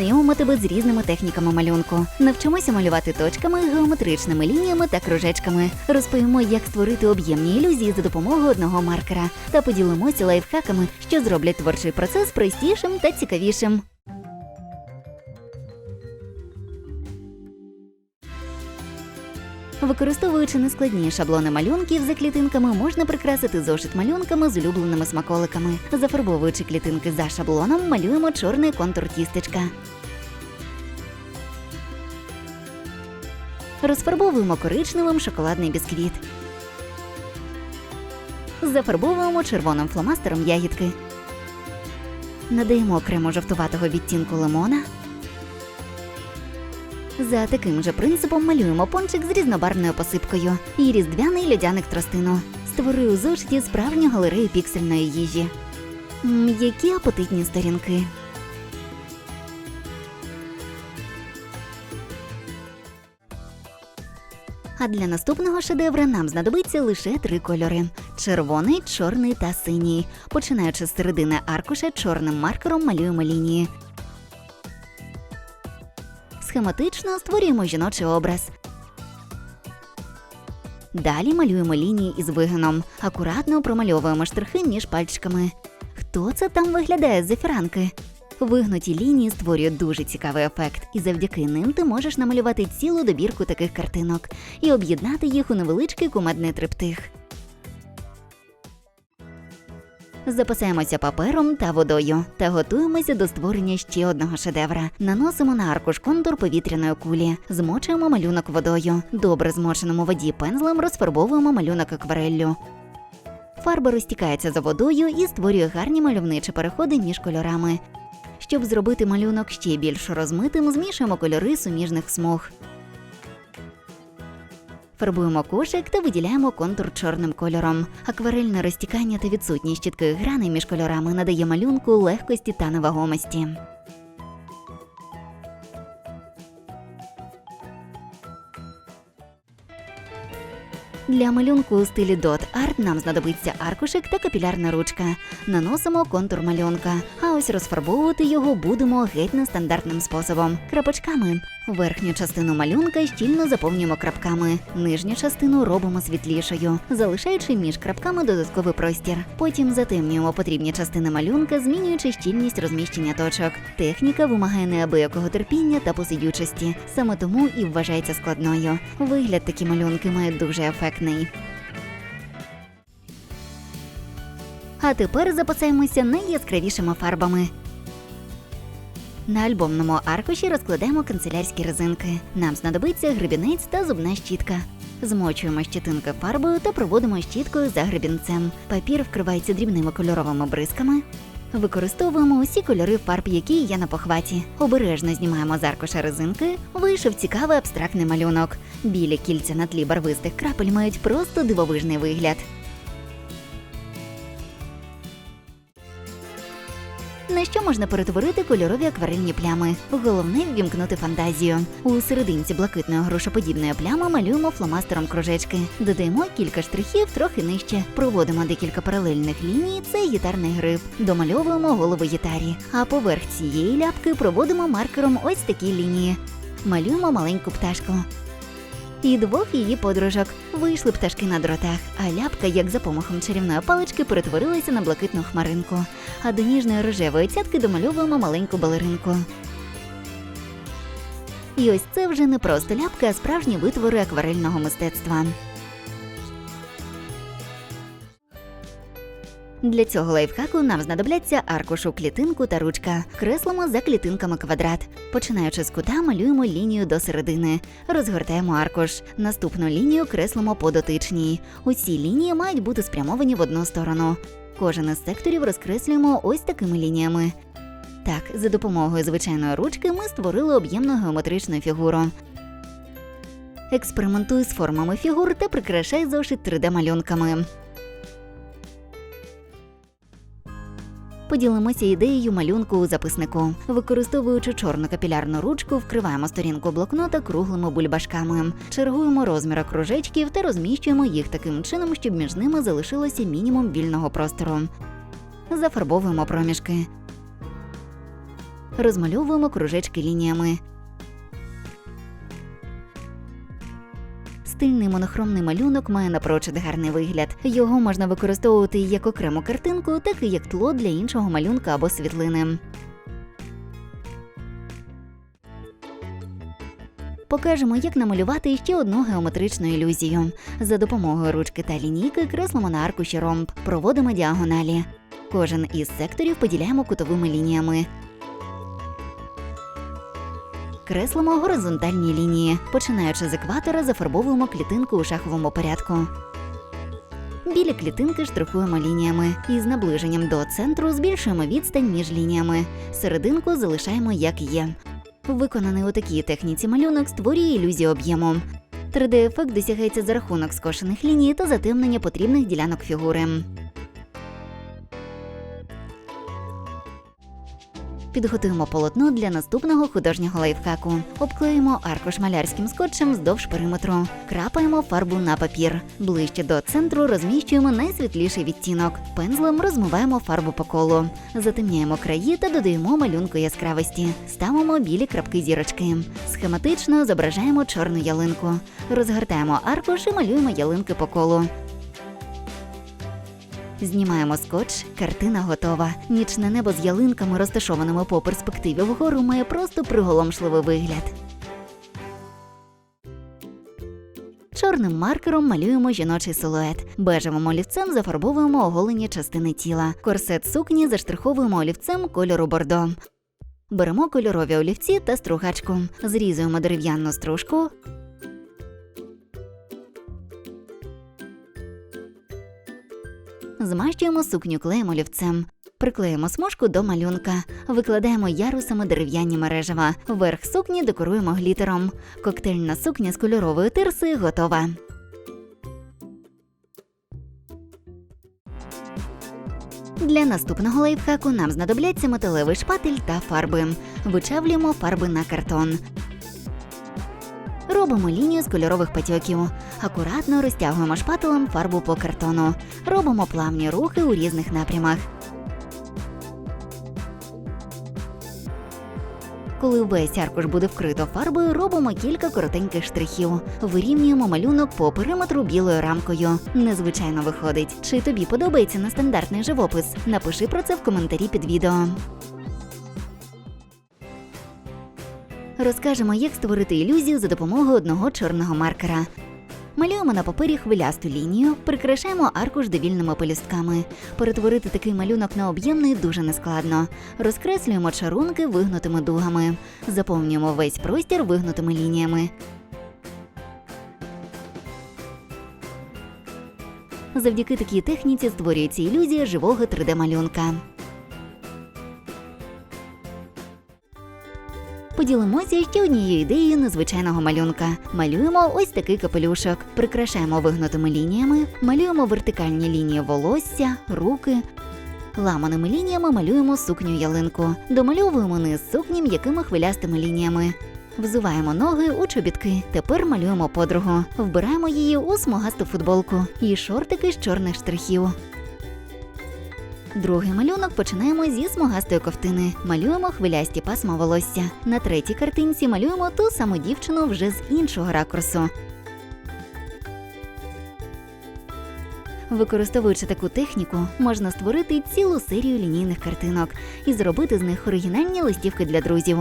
Знайомимо тебе з різними техніками малюнку. Навчимося малювати точками, геометричними лініями та кружечками. Розповімо, як створити об'ємні ілюзії за допомогою одного маркера та поділимося лайфхаками, що зроблять творчий процес простішим та цікавішим. Використовуючи нескладні шаблони малюнків за клітинками, можна прикрасити зошит малюнками з улюбленими смаколиками. Зафарбовуючи клітинки за шаблоном, малюємо чорний контур тістечка. Розфарбовуємо коричневим шоколадний бісквіт. Зафарбовуємо червоним фломастером ягідки. Надаємо окремо жовтуватого відтінку лимона. За таким же принципом малюємо пончик з різнобарвною посипкою і різдвяний льодяник тростину. Створи у зошиті справжню галерею піксельної їжі. М, які апетитні сторінки. А для наступного шедевра нам знадобиться лише три кольори: червоний, чорний та синій. Починаючи з середини аркуша, чорним маркером малюємо лінії. Схематично створюємо жіночий образ. Далі малюємо лінії із вигином. Акуратно промальовуємо штрихи між пальчиками. Хто це там виглядає з фіранки? Вигнуті лінії створюють дуже цікавий ефект, і завдяки ним ти можеш намалювати цілу добірку таких картинок і об'єднати їх у невеличкий кумедний триптих. Запасаємося папером та водою та готуємося до створення ще одного шедевра. Наносимо на аркуш контур повітряної кулі, змочуємо малюнок водою. Добре змоченому воді пензлем розфарбовуємо малюнок аквареллю. Фарба розтікається за водою і створює гарні мальовничі переходи між кольорами. Щоб зробити малюнок ще більш розмитим, змішуємо кольори суміжних смуг. Фарбуємо кошик та виділяємо контур чорним кольором. Акварельне розтікання та відсутність чітких граней між кольорами надає малюнку легкості та невагомості. Для малюнку у стилі Dot Art нам знадобиться аркушик та капілярна ручка. Наносимо контур малюнка, а ось розфарбовувати його будемо геть нестандартним способом крапочками. Верхню частину малюнка щільно заповнюємо крапками, нижню частину робимо світлішою, залишаючи між крапками додатковий простір. Потім затемнюємо потрібні частини малюнка, змінюючи щільність розміщення точок. Техніка вимагає неабиякого терпіння та посидючості, саме тому і вважається складною. Вигляд такі малюнки мають дуже ефектний. А тепер запасаємося найяскравішими фарбами. На альбомному аркуші розкладаємо канцелярські резинки. Нам знадобиться гребінець та зубна щітка. Змочуємо щетинки фарбою та проводимо щіткою за гребінцем. Папір вкривається дрібними кольоровими бризками. Використовуємо усі кольори фарб, які є на похваті. Обережно знімаємо з аркуша резинки. Вийшов цікавий абстрактний малюнок. Білі кільця на тлі барвистих крапель мають просто дивовижний вигляд. Можна перетворити кольорові акварельні плями? Головне ввімкнути фантазію. У серединці блакитної грушоподібної плями малюємо фломастером кружечки. Додаємо кілька штрихів трохи нижче. Проводимо декілька паралельних ліній. Це гітарний гриф. Домальовуємо голову гітарі. А поверх цієї ляпки проводимо маркером ось такі лінії. Малюємо маленьку пташку. І двох її подружок вийшли пташки на дротах, а ляпка, як за помахом чарівної палички, перетворилася на блакитну хмаринку. А до ніжної рожевої цятки домальовуємо маленьку балеринку. І ось це вже не просто ляпки, а справжні витвори акварельного мистецтва. Для цього лайфхаку нам знадобляться аркушу, клітинку та ручка. Креслимо за клітинками квадрат. Починаючи з кута, малюємо лінію до середини. Розгортаємо аркуш. Наступну лінію креслимо по дотичній. Усі лінії мають бути спрямовані в одну сторону. Кожен із секторів розкреслюємо ось такими лініями. Так, за допомогою звичайної ручки ми створили об'ємну геометричну фігуру. Експериментуй з формами фігур та прикрашай зошит 3D-малюнками. Поділимося ідеєю малюнку у записнику. Використовуючи чорну капілярну ручку, вкриваємо сторінку блокнота круглими бульбашками, чергуємо розміри кружечків та розміщуємо їх таким чином, щоб між ними залишилося мінімум вільного простору. Зафарбовуємо проміжки. Розмальовуємо кружечки лініями. Стильний монохромний малюнок має напрочуд гарний вигляд. Його можна використовувати як окрему картинку, так і як тло для іншого малюнка або світлини. Покажемо, як намалювати ще одну геометричну ілюзію. За допомогою ручки та лінійки креслимо на аркуші ромб, проводимо діагоналі. Кожен із секторів поділяємо кутовими лініями. Креслимо горизонтальні лінії. Починаючи з екватора, зафарбовуємо клітинку у шаховому порядку. Білі клітинки штрихуємо лініями і з наближенням до центру збільшуємо відстань між лініями. Серединку залишаємо як є. Виконаний у такій техніці малюнок створює ілюзію об'єму. 3D-ефект досягається за рахунок скошених ліній та затемнення потрібних ділянок фігури. Підготуємо полотно для наступного художнього лайфхаку. Обклеїмо аркуш малярським скотчем вздовж периметру. Крапаємо фарбу на папір. Ближче до центру розміщуємо найсвітліший відтінок. Пензлем розмиваємо фарбу по колу. Затемняємо краї та додаємо малюнку яскравості. Ставимо білі крапки зірочки. Схематично зображаємо чорну ялинку. Розгортаємо аркуш і малюємо ялинки по колу. Знімаємо скотч, картина готова. Нічне небо з ялинками, розташованими по перспективі вгору, має просто приголомшливий вигляд. Чорним маркером малюємо жіночий силует. Бежевим олівцем зафарбовуємо оголені частини тіла. Корсет сукні заштриховуємо олівцем кольору бордо. Беремо кольорові олівці та стругачку. Зрізуємо дерев'яну стружку. Змащуємо сукню клеєм олівцем. Приклеїмо смужку до малюнка, викладаємо ярусами дерев'яні мережева. Верх сукні декоруємо глітером. Коктейльна сукня з кольорової тирси готова. Для наступного лайфхаку нам знадобляться металевий шпатель та фарби. Вичавлюємо фарби на картон. Робимо лінію з кольорових патьоків. Акуратно розтягуємо шпателем фарбу по картону. Робимо плавні рухи у різних напрямах. Коли весь аркуш буде вкрито фарбою, робимо кілька коротеньких штрихів. Вирівнюємо малюнок по периметру білою рамкою. Незвичайно виходить. Чи тобі подобається нестандартний живопис? Напиши про це в коментарі під відео. Розкажемо, як створити ілюзію за допомогою одного чорного маркера. Малюємо на папері хвилясту лінію, прикрашаємо аркуш довільними пелюстками. Перетворити такий малюнок на об'ємний дуже нескладно. Розкреслюємо чарунки вигнутими дугами, заповнюємо весь простір вигнутими лініями. Завдяки такій техніці створюється ілюзія живого 3D-малюнка. Поділимося ще однією ідеєю незвичайного малюнка. Малюємо ось такий капелюшок, прикрашаємо вигнутими лініями, малюємо вертикальні лінії волосся, руки. Ламаними лініями малюємо сукню ялинку, домальовуємо низ сукні м'якими хвилястими лініями. Взуваємо ноги у чобітки. Тепер малюємо подругу. Вбираємо її у смугасту футболку і шортики з чорних штрихів. Другий малюнок починаємо зі смугастої ковтини. Малюємо хвилясті пасма волосся. На третій картинці малюємо ту саму дівчину вже з іншого ракурсу. Використовуючи таку техніку, можна створити цілу серію лінійних картинок і зробити з них оригінальні листівки для друзів.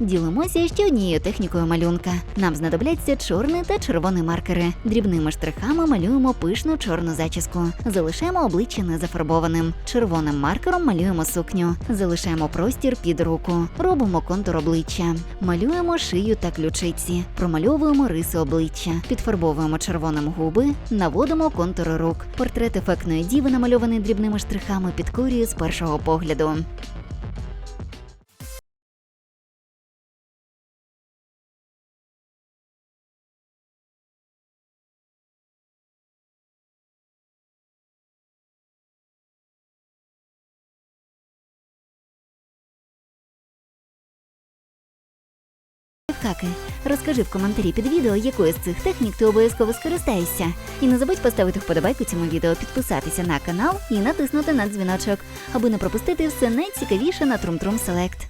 Ділимося ще однією технікою малюнка. Нам знадобляться чорний та червоний маркери. Дрібними штрихами малюємо пишну чорну зачіску. Залишаємо обличчя незафарбованим. Червоним маркером малюємо сукню. Залишаємо простір під руку. Робимо контур обличчя. Малюємо шию та ключиці. Промальовуємо риси обличчя. Підфарбовуємо червоним губи. Наводимо контури рук. Портрет ефектної діви, намальований дрібними штрихами, підкорює з першого погляду. Хаки. Розкажи в коментарі під відео, якою з цих технік ти обов'язково скористаєшся. І не забудь поставити вподобайку цьому відео, підписатися на канал і натиснути на дзвіночок, аби не пропустити все найцікавіше на Трум Трум.